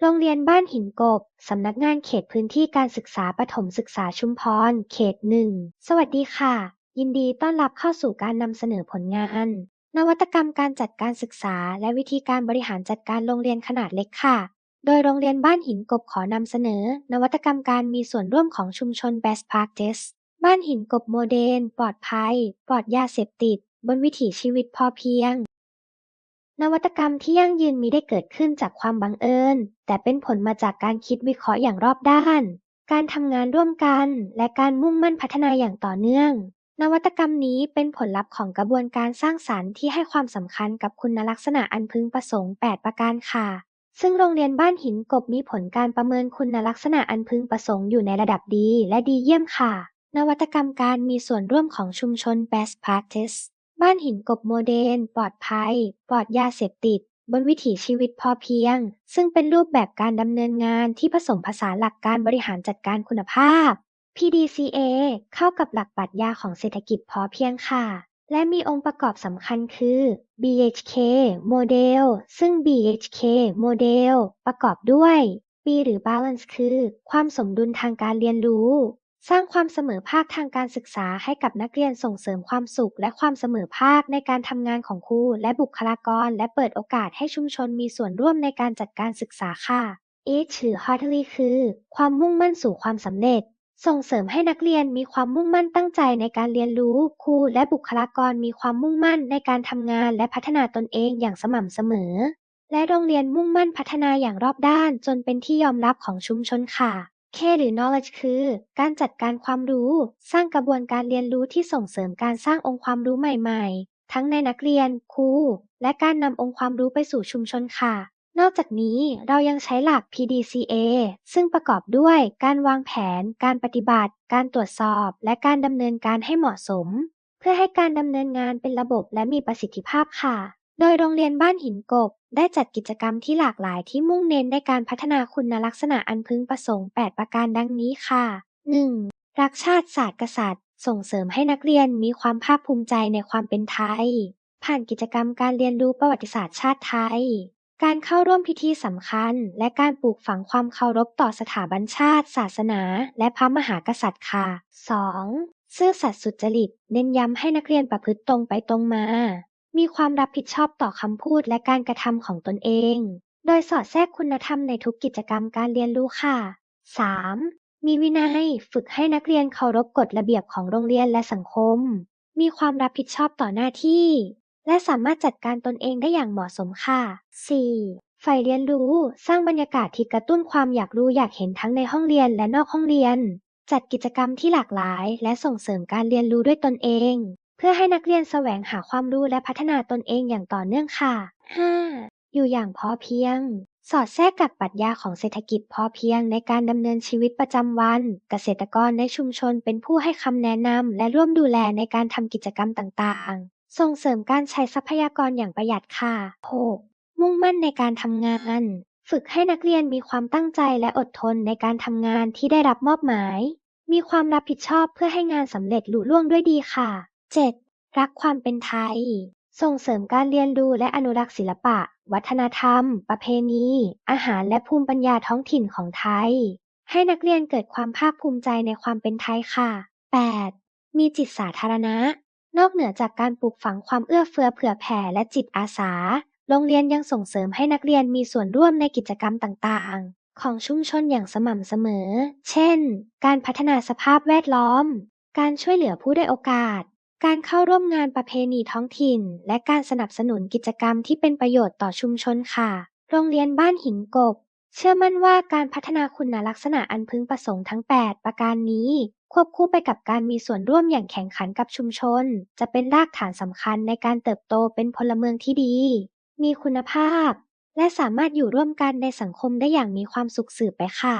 โรงเรียนบ้านหินกบ สำนักงานเขตพื้นที่การศึกษาประถมศึกษาชุมพร เขตหนึ่ง สวัสดีค่ะ ยินดีต้อนรับเข้าสู่การนำเสนอผลงาน นวัตกรรมการจัดการศึกษา และวิธีการบริหารจัดการโรงเรียนขนาดเล็กค่ะ โดยโรงเรียนบ้านหินกบขอนำเสนอ นวัตกรรมการมีส่วนร่วมของชุมชน Best Practice บ้านหินกบโมเดลปลอดภัย ปลอดยาเสพติด บนวิถีชีวิตพอเพียง นวัตกรรมที่ยั่งยืนมีได้เกิดขึ้นจากความบังเอิญ แต่เป็นผลมาจากการคิดวิเคราะห์อย่างรอบด้าน การทำงานร่วมกัน และการมุ่งมั่นพัฒนาอย่างต่อเนื่อง นวัตกรรมนี้เป็นผลลัพธ์ของกระบวนการสร้างสรรค์ที่ให้ความสำคัญกับคุณลักษณะอันพึงประสงค์ 8 ประการค่ะ ซึ่งโรงเรียนบ้านหินกบมีผลการประเมินคุณลักษณะอันพึงประสงค์อยู่ในระดับดีและดีเยี่ยมค่ะ นวัตกรรมการมีส่วนร่วมของชุมชน Best Practice บ้านหินกบโมเดลปลอดภัย ปลอดยาเสพติด บนวิถีชีวิตพอเพียง ซึ่งเป็นรูปแบบการดำเนินงานที่ผสมผสานหลักการบริหารจัดการคุณภาพ PDCA เข้ากับหลักปรัชญาของเศรษฐกิจพอเพียงค่ะ และมีองค์ประกอบสำคัญคือ BHK โมเดลซึ่ง BHK โมเดลประกอบด้วย B หรือ Balance คือ ความสมดุลทางการเรียนรู้ สร้างความเสมอภาคทางการศึกษาให้กับนักเรียนส่งเสริมความสุข และความเสมอภาคในการทำงานของครูและบุคลากร และเปิดโอกาสให้ชุมชนมีส่วนร่วมในการจัดการศึกษาค่ะ H หรือ Heartily คือ ความมุ่งมั่นสู่ความสำเร็จ ส่งเสริมให้นักเรียนมีความมุ่งมั่นตั้งใจในการเรียนรู้ครูและบุคลากรมีความมุ่งมั่นในการทำงานและพัฒนาตนเองอย่างสม่ำเสมอ และโรงเรียนมุ่งมั่นพัฒนาอย่างรอบด้าน จนเป็นที่ยอมรับของชุมชนค่ะ K หรือ knowledge คือ การจัดการความรู้ สร้างกระบวนการเรียนรู้ที่ส่งเสริมการสร้างองค์ความรู้ใหม่ๆ ทั้งในนักเรียน ครู และการนำองค์ความรู้ไปสู่ชุมชนค่ะ นอกจากนี้เรายังใช้หลัก PDCA ซึ่งประกอบด้วยการวางแผน การปฏิบัติ การตรวจสอบ และการดำเนินการให้เหมาะสม เพื่อให้การดำเนินงานเป็นระบบและมีประสิทธิภาพค่ะ โดยโรงเรียนบ้านหินกบได้จัดกิจกรรมที่หลากหลายที่มุ่งเน้นในการพัฒนาคุณลักษณะอันพึงประสงค์ 8 ประการดังนี้ค่ะ 1. รักชาติศาสตร์กษัตริย์ ส่งเสริมให้นักเรียนมีความภาคภูมิใจในความเป็นไทย ผ่านกิจกรรมการเรียนรู้ประวัติศาสตร์ชาติไทย การเข้าร่วมพิธีสำคัญ และการปลูกฝังความเคารพต่อสถาบันชาติ ศาสนา และพระมหากษัตริย์ค่ะ 2. ซื่อสัตย์สุจริต เน้นย้ำให้นักเรียนประพฤติตรงไปตรงมา มีความรับผิดชอบต่อคำพูดและการกระทำของตนเอง โดยสอดแทรกคุณธรรมในทุกกิจกรรมการเรียนรู้ค่ะ 3. มีวินัยฝึกให้นักเรียนเคารพกฎระเบียบของโรงเรียนและสังคม มีความรับผิดชอบต่อหน้าที่ และสามารถจัดการตนเองได้อย่างเหมาะสมค่ะ 4. ใฝ่เรียนรู้สร้างบรรยากาศที่กระตุ้นความอยากรู้อยากเห็นทั้งในห้องเรียนและนอกห้องเรียน จัดกิจกรรมที่หลากหลาย และส่งเสริมการเรียนรู้ด้วยตนเอง เพื่อให้นักเรียนแสวงหาความรู้และพัฒนาตนเองอย่างต่อเนื่องค่ะ 5. อยู่อย่างพอเพียง สอดแทรกกับปรัชญาของเศรษฐกิจพอเพียงในการดำเนินชีวิตประจำวัน เกษตรกรในชุมชนเป็นผู้ให้คำแนะนำและร่วมดูแลในการทำกิจกรรมต่างๆ ส่งเสริมการใช้ทรัพยากรอย่างประหยัดค่ะ 6. มุ่งมั่นในการทำงาน ฝึกให้นักเรียนมีความตั้งใจและอดทนในการทำงานที่ได้รับมอบหมาย มีความรับผิดชอบเพื่อให้งานสำเร็จลุล่วงด้วยดีค่ะ 7. รักความเป็นไทย ส่งเสริมการเรียนรู้และอนุรักษ์ศิลปะ วัฒนธรรม ประเพณี อาหารและภูมิปัญญาท้องถิ่นของไทย ให้นักเรียนเกิดความภาคภูมิใจในความเป็นไทยค่ะ 8. มีจิตสาธารณะ นอกเหนือจากการปลูกฝังความเอื้อเฟื้อเผื่อแผ่และจิตอาสา โรงเรียนยังส่งเสริมให้นักเรียนมีส่วนร่วมในกิจกรรมต่างๆ ของชุมชนอย่างสม่ำเสมอ เช่น การพัฒนาสภาพแวดล้อม การช่วยเหลือผู้ได้โอกาส การเข้าร่วมงานประเพณีท้องถิ่น และการสนับสนุนกิจกรรมที่เป็นประโยชน์ต่อชุมชนค่ะ โรงเรียนบ้านหินกบ เชื่อมั่นว่าการพัฒนาคุณลักษณะอันพึงประสงค์ทั้ง 8 ประการนี้ ควบคู่ไปกับการมีส่วนร่วมอย่างแข่งขันกับชุมชน จะเป็นรากฐานสำคัญในการเติบโตเป็นพลเมืองที่ดี มีคุณภาพ และสามารถอยู่ร่วมกันในสังคมได้อย่างมีความสุขสืบไปค่ะ